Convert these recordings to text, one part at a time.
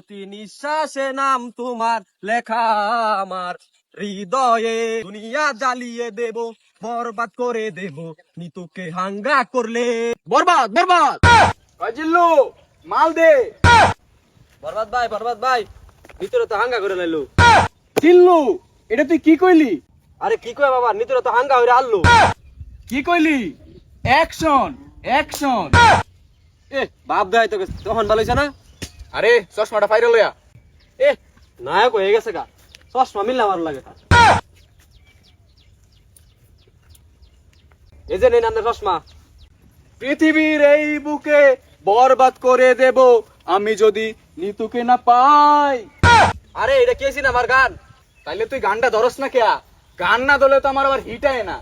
প্রতি নিঃশ্বাসে নাম তোমার লেখা আমার। হৃদয়ে দুনিয়া জ্বালিয়ে দেব বরবাদ করে দেব নিতুকে হাঙ্গা করলে। বরবাদ বরবাদ! জিল্লু? মাল দে। বরবাদ ভাই বরবাদ ভাই। নিতুরে তো হাঙ্গা করে লাইলো। জিল্লু এটা তুই কি কইলি? আরে কি কয় বাবা নিতুরে তো হাঙ্গা হইরে আনলো। কি কইলি? Action action. এ বাপ দেয় তোকে তখন ভালো হইছে না? আরে চশমাটা ফাইরে লইয়া। এ নায়ক হয়ে গেছে গা। চশমা মিললে আমার লাগে। এই যে নেন আপনার চশমা। পৃথিবীর এই বুকে বরবাদ করে দেব আমি যদি নিতুকে না পাই। আরে এটা কে আমার গান? তাইলে তুই গানটা ধরস না কেয়া? গান না ধরলে তো আমার আবার হিট হয় না।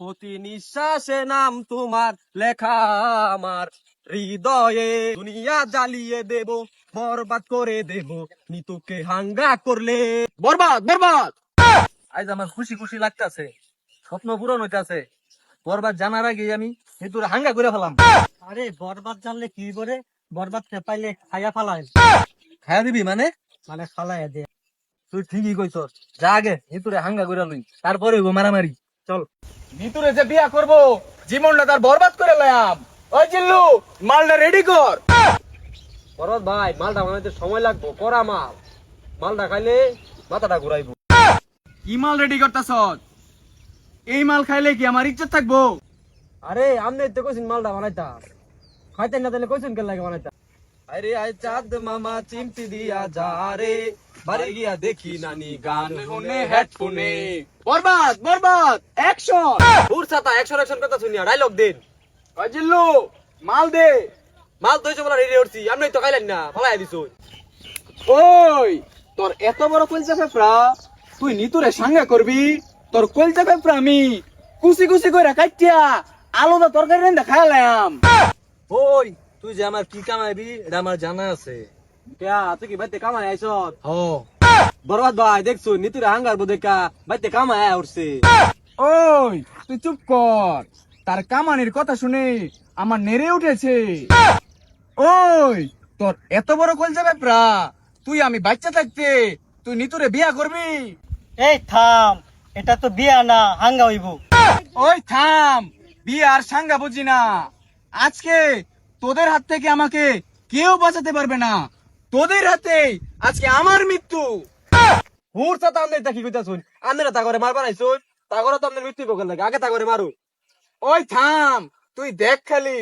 প্রতি নিঃশ্বাসে নাম তোমার লেখা আমার। হৃদয়ে দুনিয়া জ্বালিয়ে দেব বরবাদ করে দেব নিতুকে হাঙ্গা করলে। বরবাদ বরবাদ! আজ আমার খুশি খুশি লাগতাছে স্বপ্ন পূরণ হইতাছে। বরবাদ জানার আগে আমি নিতুরে হাঙ্গা করে ফেলাম। আরে বরবাদ জানলে কি করে? বরবাদ পাইলে খাইয়া ফালাই খাইয়া দিবি মানে? মানে ফালাই দে। তুই ঠিকই কইছ যা আগে নিতুরে হাঙ্গা করে লই তারপরে মারামারি। চল। নিতুরে যে বিয়া করব জীবনটা তার বরবাদ করে লয়াম ওই জিল্লু মালটা রেডি কর। বরবাদ ভাই মালটা বানাইতে সময় লাগবো করা মাল। মালটা খাইলে মাথাটা ঘুরাইবো। কি মাল রেডি করতাছ এই মাল খাইলে কি আমার ইজ্জত থাকব? আরে আমনে তো কইছেন মালটা বানাইতা খাইতেন না তাহলে কইছেন কেন লাগে বানাইতা আরে আই চাঁদ মামা চিমটি দিয়া যা রে। বাড়ি গিয়া দেখি নানি গান শুনে হেডফোনে। বরবাদ বরবাদ অ্যাকশন ফুর ছাতা একশো কথা শুনিয়া ডায়লগ দিন। জিল্লু মাল দে। মাল দইছো বলা রেডি করছি আমনে তো খাইলেন না ফলাই দিছো। ওই তোর এত বড় কলচা ফেফড়া তুই নিতুরে সাঙ্গা করবি? তোর কলচা ফেফড়া আমি কুচি কুচি করে কাটিয়া আলাদা তরকারি রেন্দা খাইলাম। ওই তুই যে আমার কি কামাইবি এটা আমার জানা আছে। কেয়া তুই কি বাইতে কামাই আইছ? হ। বরবাদ ভাই দেখছ নিতুরে হাঙ্গার বোধেকা বাইতে কামাই উঠছে। ওই তুই চুপ কর। তার কামানির কথা শুনে আমার নেড়ে উঠেছে। ওই তোর এত বড় কলচা ফেফড়া তুই আমি বাচ্চা থাকতে তুই নিতুরে বিয়া করবি? এই থাম এটা তো বিয়া না হাঙ্গা হইব। ওই থাম বিয়ে আর সাঙ্গা বুঝি না। আজকে তোদের হাত থেকে আমাকে কেউ বাঁচাতে পারবে না। তোদের হাতে আজকে আমার মৃত্যু। হুর আমনে তা কি কইতা শুন আমনে তা করে মারবার আইছুন তা করে তো আমনে মৃত্যু বকেন লাগে? আগে তা করে মারু ওই থাম তুই দেখ খালি।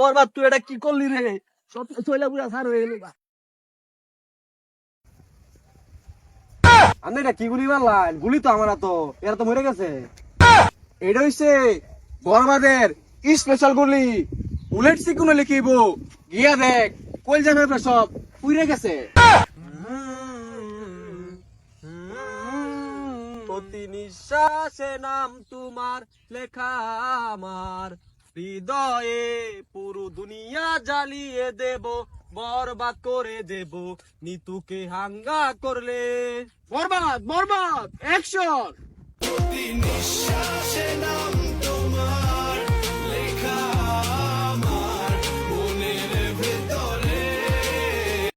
বরবাদ তুই এটা কি করলি রে? সব চইলা পুরা সার হয়ে গেল এটা কি গুলি গুলি তো আমার তো এরা তো মরে গেছে। এটা হইছে বরবাদের স্পেশাল গুলি। বুলেট সিকুনে লিখিব গিয়া দেখ কল যাবে সব উইরে গেছে। প্রতি নিঃশ্বাসে নাম তোমার, লেখা আমার। হৃদয়ে পুরো দুনিয়া জ্বালিয়ে দেব, বরবাদ করে দেব, নিতুকে হাঙ্গা করলে। বরবাদ বরবাদ অ্যাকশন প্রতি নিঃশ্বাসে নাম